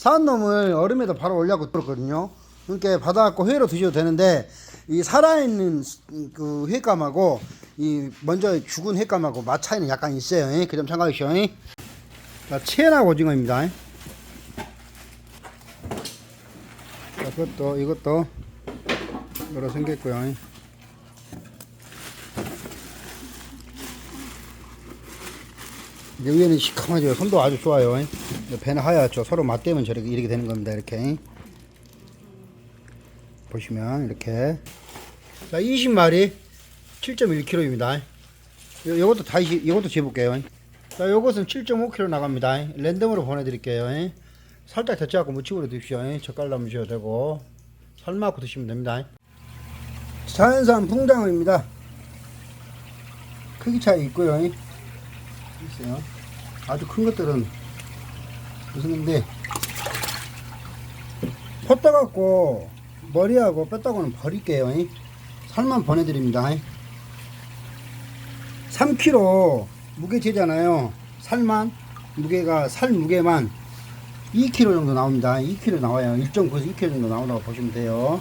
산 놈을 얼음에다 바로 올려고 그렇거든요. 그러니까 받아갖고 회로 드셔도 되는데 이 살아있는 그 회감하고 이 먼저 죽은 회감하고 맛 차이는 약간 있어요. 그 점 참고하시오. 자, 체나 오징어입니다. 자, 그것도 이것도 여러 생겼고요. 위에는 시커매죠. 손도 아주 좋아요. 배는 하얗죠. 서로 맞대면 저렇게 이렇게 되는 겁니다. 이렇게 보시면 이렇게 자 20마리 7.1kg입니다. 요것도 다시 이것도 재볼게요. 자 요것은 7.5kg 나갑니다. 랜덤으로 보내드릴게요. 살짝 데쳐갖고 무침으로 드십시오. 젓갈 넣으셔도 되고 삶아갖고 드시면 됩니다. 자연산 풍장어입니다. 크기 차이 있고요. 있어요. 아주 큰 것들은 무슨데 톳다 갖고 머리하고 뼈다고는 버릴게요. 살만 보내드립니다. 3kg 무게 재잖아요. 살만 무게가 살 무게만 2kg 정도 나옵니다. 2kg 나와요. 1.9에서 2kg 정도 나온다고 보시면 돼요.